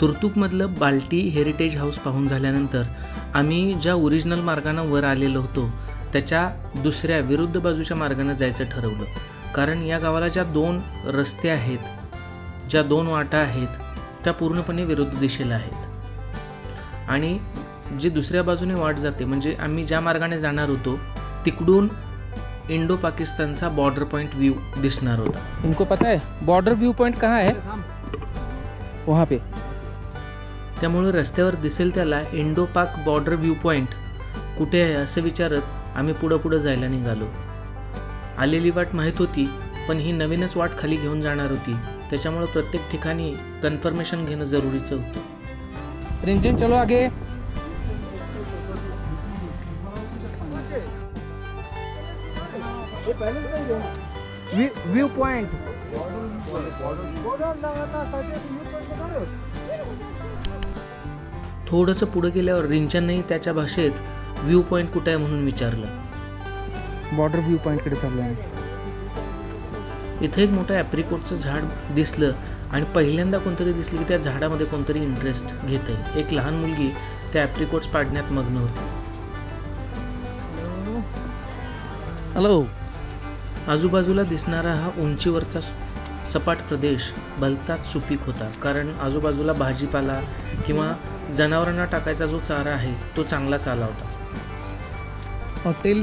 तुर्तुकमधलं बाल्टी heritage house पाहून झाल्यानंतर आम्ही ज्या ओरिजिनल मार्गानं वर आलेलो होतो त्याच्या दुसऱ्या विरुद्ध बाजूच्या मार्गानं जायचं ठरवलं. कारण या गावाला ज्या दोन रस्ते आहेत ज्या दोन वाटा आहेत त्या पूर्णपणे विरुद्ध दिशेला आहेत. आणि जी दुसऱ्या बाजूने वाट जाते म्हणजे आम्ही ज्या मार्गाने जाणार होतो तिकडून इंडो पाकिस्तानचा बॉर्डर पॉईंट व्ह्यू दिसणार होता. तुमको पता है बॉर्डर व्यू पॉइंट कहाँ है? वहाँ पे. त्यामुळे रस्त्यावर दिसेल त्याला इंडो पाक बॉर्डर व्ह्यू पॉईंट कुठे आहे असं विचारत आम्ही पुढं पुढं जायला निघालो. आलेली वाट माहीत होती पण ही नवीनच वाट खाली घेऊन जाणार होती. त्याच्यामुळे प्रत्येक ठिकाणी कन्फर्मेशन घेणं जरुरीचं होतं. रिंजन चलो आगे. व्यू पॉइंट थोडंसं पुढं गेल्यावर रिंचननेही त्याच्या भाषेत व्ह्यू पॉईंट कुठे आहे म्हणून विचारलं. बॉर्डर व्यू पॉइंटकडे चाललो आहे इथं एक मोठं ॲप्रिकोटचं झाड दिसलं आणि पहिल्यांदा कोणतरी दिसलं की त्या झाडामध्ये कोणतरी इंटरेस्ट घेत आहे एक लहान मुलगी त्या ॲप्रिकोट्स पाडण्यात मग्न होती. हॅलो आजूबाजूला दिसणारा हा उंचीवरचा सपाट प्रदेश भलताच सुपीक होता. कारण आजूबाजूला भाजीपाला किंवा जनावरांना टाकायचा जो चारा आहे तो चांगलाच आला होता हॉटेल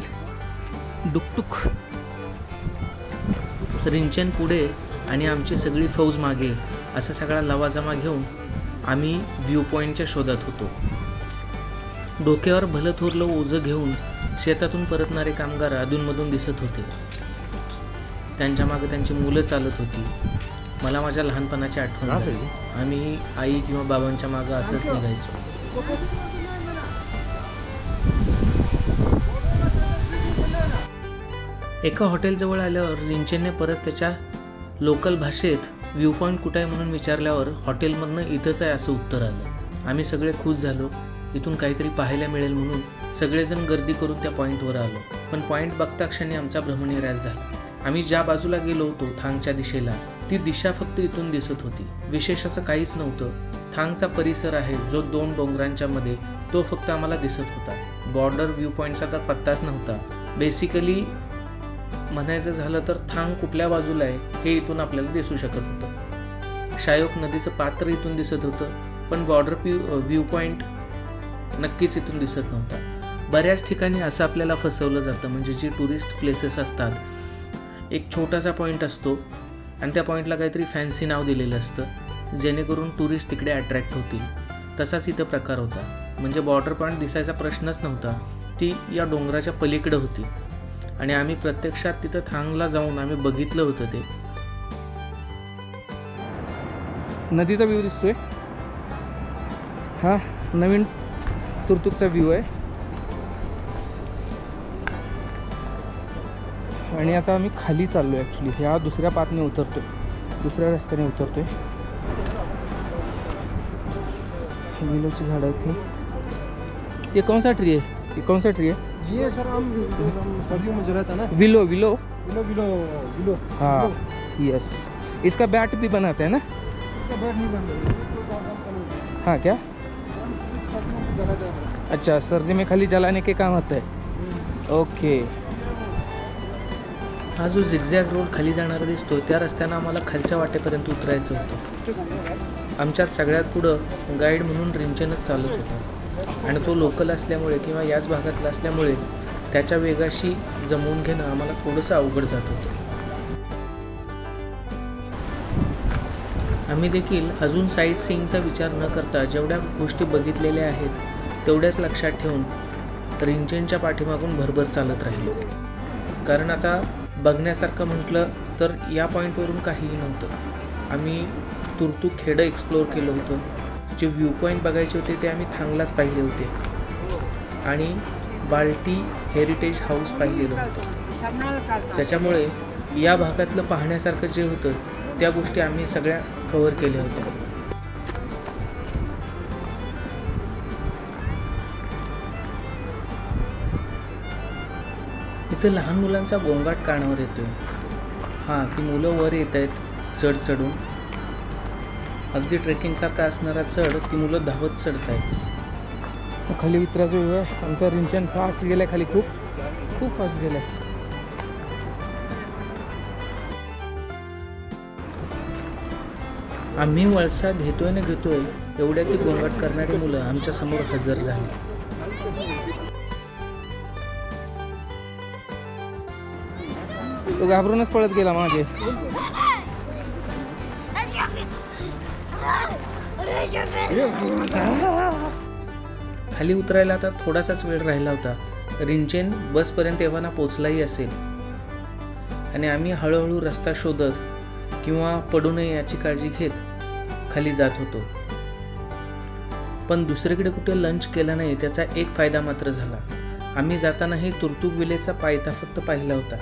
डुकटुक. रिंचन पुढे आणि आमची सगळी फौज मागे असा सगळा लवाजमा घेऊन आम्ही व्ह्यू पॉईंटच्या शोधात होतो. डोक्यावर भलं थोरलं ओझं घेऊन शेतातून परतणारे कामगार अधूनमधून दिसत होते. त्यांच्या मागे त्यांची मुलं चालत होती. मला माझ्या लहानपणाची आठवण झाली. आम्ही आई किंवा बाबांच्या मागं असंच निघायचो. एका हॉटेलजवळ आल्यावर रिंचनने परत त्याच्या लोकल भाषेत व्ह्यू पॉईंट कुठं आहे? म्हणून विचारल्यावर हॉटेलमधनं इथंच आहे असं उत्तर आलं. आम्ही सगळे खुश झालो. इथून काहीतरी पाहायला मिळेल म्हणून सगळेजण गर्दी करून त्या पॉईंटवर आलो. पण पॉईंट बघता क्षणी आमचा भ्रमनिरास झाला. आम्ही ज्या बाजूला गेलो होतो थांगच्या दिशेला. ती दिशा फक्त इथून दिसत होती. विशेष असं काहीच नव्हतं. थांगचा परिसर आहे जो दोन डोंगरांच्या मध्ये. तो फक्त आम्हाला दिसत होता. बॉर्डर व्ह्यू पॉईंटचा तर पत्ताच नव्हता. बेसिकली म्हणायचं झालं तर थांग कुठल्या बाजूला आहे हे इथून आपल्याला दिसू शकत होतं. शायोक नदीचं पात्र इथून दिसत होतं पण बॉर्डर व्यू व्ह्यू पॉईंट नक्कीच इथून दिसत नव्हता. बऱ्याच ठिकाणी असं आपल्याला फसवलं जातं म्हणजे जी टुरिस्ट प्लेसेस असतात एक छोटासा पॉईंट असतो आणि त्या पॉईंटला काहीतरी फॅन्सी नाव दिलेलं असतं. जेणेकरून टुरिस्ट तिकडे अट्रॅक्ट होतील. तसाच इथं प्रकार होता. म्हणजे बॉर्डर पॉईंट दिसायचा प्रश्नच नव्हता ती या डोंगराच्या पलीकडे होती. आणि आम्ही प्रत्यक्षात तिथं थांगला जाऊन आम्ही बघितलं होतं ते. नदीचा व्ह्यू दिसतोय. हा नवीन तुरतुकचा व्ह्यू आहे. आणि आता आम्ही खाली चाललो आहे ॲक्च्युली ह्या दुसऱ्या पातने उतरतोय. दुसऱ्या रस्त्याने उतरतोय. विलोची झाडं आहेत ही. ये कौन सा ट्री है ये कौन सा ट्री है ये सर हम सर्दियों में है ना? Willow willow. Willow willow willow. हाँ. यस इसका बैट भी बनाते हैं ना? इसका बैट नहीं बंद है क्या? अच्छा सर्दी में खाली जलाने के काम आता है। ओके हा जो झिगझॅग रोड खाली जाणारा दिसतो त्या रस्त्यानं आम्हाला खालच्या वाटेपर्यंत उतरायचं होतं. आमच्यात सगळ्यात पुढं गाईड म्हणून रिंचनच चालत होता. आणि तो लोकल असल्यामुळे किंवा याच भागातला असल्यामुळे त्याच्या वेगाशी जमवून घेणं आम्हाला थोडंसं अवघड जात होतं. आम्ही देखील अजून साईट सीईंगचा विचार न करता जेवढ्या गोष्टी बघितलेल्या आहेत तेवढ्याच लक्षात ठेवून रिंचनच्या पाठीमागून भरभर चालत राहिलो. कारण आता बघण्यासारखं म्हटलं तर या पॉईंटवरून काहीही नव्हतं. आम्ही तुर्तुक खेडं एक्सप्लोअर केलं होतं. जे व्ह्यू पॉईंट बघायचे होते ते आम्ही थांगलाच पाहिले होते. आणि बाल्टी हेरिटेज हाऊस पाहिलेलं होतं. त्याच्यामुळे या भागातलं पाहण्यासारखं जे होतं त्या गोष्टी आम्ही सगळ्या कव्हर केल्या होत्या. इथं लहान मुलांचा गोंगाट कानावर येतोय. हां ती मुलं वर येत आहेत चढ चढून. अगदी ट्रेकिंगसारखा असणारा चढ ती मुलं धावत चढत आहेत खाली उतरायचा वेळ आहे. आमचा रिंचन फास्ट गेलाय खाली खूप. खूप फास्ट गेलाय. आम्ही वळसा घेतोय ना घेतोय एवढ्या ती गोंगाट करणारी मुलं आमच्यासमोर हजर झाली. तो घाबरूनच पळत गेला मागे. खाली उतरायला आता थोडासाच वेळ राहिला होता. रिंचेन बसपर्यंत एव्हाना पोचलाही असेल. आणि आम्ही हळूहळू रस्ता शोधत किंवा पडू नये याची काळजी घेत खाली जात होतो. पण दुसरीकडे कुठे लंच केला नाही त्याचा एक फायदा मात्र झाला. आम्ही जातानाही तुर्तुक विलेचा पायथा फक्त पाहिला होता.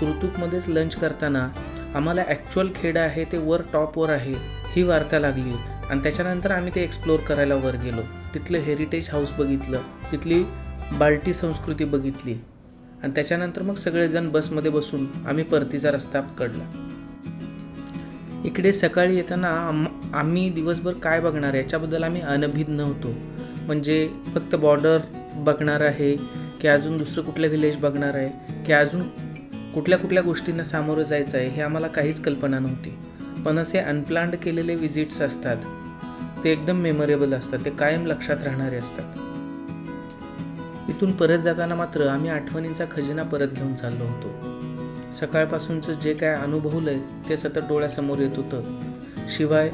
तुरतुकमध्येच लंच करताना आम्हाला ॲक्च्युअल खेड आहे ते वर टॉपवर आहे ही वार्ता लागली. आणि त्याच्यानंतर आम्ही ते एक्सप्लोअर करायला वर गेलो. तिथलं हेरिटेज हाऊस बघितलं तिथली बाल्टी संस्कृती बघितली. आणि त्याच्यानंतर मग सगळेजण बसमध्ये बसून आम्ही परतीचा रस्ता पकडला. इकडे सकाळी येताना आम आम्ही दिवसभर काय बघणार? याच्याबद्दल आम्ही अनभिज्ञ होतो म्हणजे फक्त बॉर्डर बघणार आहे की अजून दुसरं कुठलं व्हिलेज बघणार आहे की अजून कुठल्या कुठल्या गोष्टींना सामोरं जायचं आहे हे आम्हाला काहीच कल्पना नव्हती. पण असे अनप्लान्ड केलेले विजिट्स असतात. ते एकदम मेमोरेबल असतात. ते कायम लक्षात राहणारे असतात. इथून परत जाताना मात्र आम्ही आठवणींचा खजिना परत घेऊन चाललो होतो. सकाळपासूनचं जे काय अनुभवलंय ते सतत डोळ्यासमोर येत होतं. शिवाय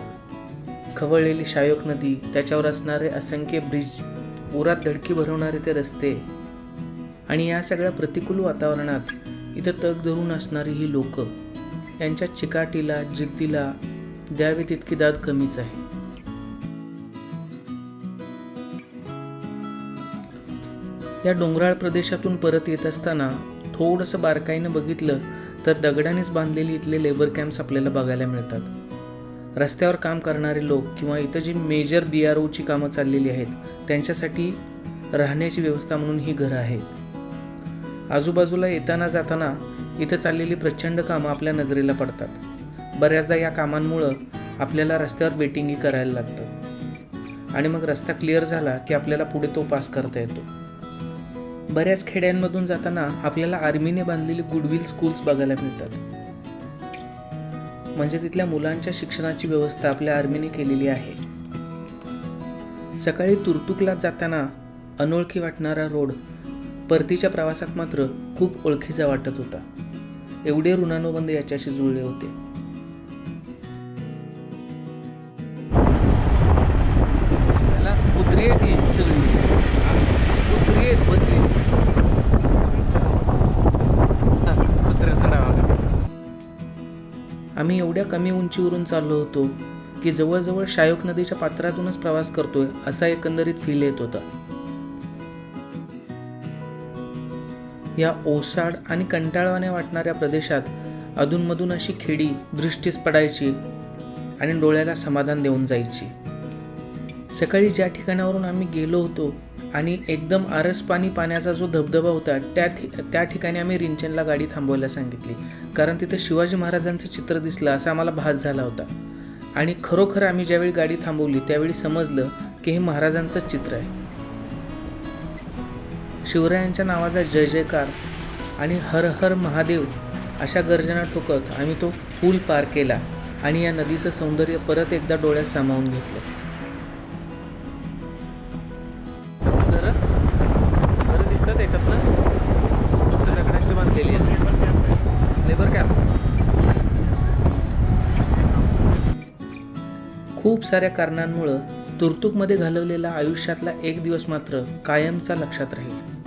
खवळलेली शायोक नदी त्याच्यावर असणारे असंख्य ब्रिज उरात धडकी भरवणारे ते रस्ते आणि या सगळ्या प्रतिकूल वातावरणात इथं तग धरून असणारी ही लोक यांच्या चिकाटीला जिद्दीला द्यावी तितकी दाद कमीच आहे. या डोंगराळ प्रदेशातून परत येत असताना थोडंसं बारकाईनं बघितलं तर दगडानेच बांधलेली इथले लेबर कॅम्प्स आपल्याला बघायला मिळतात. रस्त्यावर काम करणारे लोक किंवा इथं जी मेजर बी आर ओची कामं चाललेली आहेत त्यांच्यासाठी राहण्याची व्यवस्था म्हणून ही घरं आहेत. आजूबाजूला येताना जाताना इथं चाललेली प्रचंड कामं आपल्या नजरेला पडतात. बऱ्याचदा या कामांमुळं आपल्याला रस्त्यावर वेटिंगही करायला लागतं. आणि मग रस्ता क्लिअर झाला की आपल्याला पुढे तो पास करता येतो. बऱ्याच खेड्यांमधून जाताना आपल्याला आर्मीने बांधलेली गुडविल स्कूल्स बघायला मिळतात. म्हणजे तिथल्या मुलांच्या शिक्षणाची व्यवस्था आपल्या आर्मीने केलेली आहे. सकाळी तुरतुकला जाताना अनोळखी वाटणारा रोड परतीच्या प्रवासात मात्र खूप ओळखीचा वाटत होता. एवढे ऋणानुबंध याच्याशी जुळले होते. त्याला कुत्री आहे सगळी. कुत्री आहेत बसली. कुत्र्याचं नाव आम्ही एवढ्या कमी उंचीवरून चाललो होतो की जवळजवळ शायोक नदीच्या पात्रातूनच प्रवास करतोय असा एकंदरीत फील येत होता. या ओसाड आणि कंटाळवाने वाटणाऱ्या प्रदेशात अधूनमधून अशी खेडी दृष्टीस पडायची आणि डोळ्याला समाधान देऊन जायची. सकाळी ज्या ठिकाणावरून आम्ही गेलो होतो आणि एकदम आरस पाणी पाण्याचा जो धबधबा होता त्या ठि त्या ठिकाणी आम्ही रिंचनला गाडी थांबवायला सांगितली. कारण तिथं शिवाजी महाराजांचं चित्र दिसलं असा आम्हाला भास झाला होता. आणि खरोखर आम्ही ज्यावेळी गाडी थांबवली त्यावेळी समजलं की हे महाराजांचंच चित्र आहे. शिवरायांच्या नावाचा जय जयकार आणि हर हर महादेव अशा गर्जना ठोकत आम्ही तो पूल पार केला आणि या नदीचं सौंदर्य परत एकदा डोळ्यात सामावून घेतलं. खूप साऱ्या कारणांमुळं तुर्तुकमध्ये घालवलेला आयुष्यातला एक दिवस मात्र कायमचा लक्षात राहील.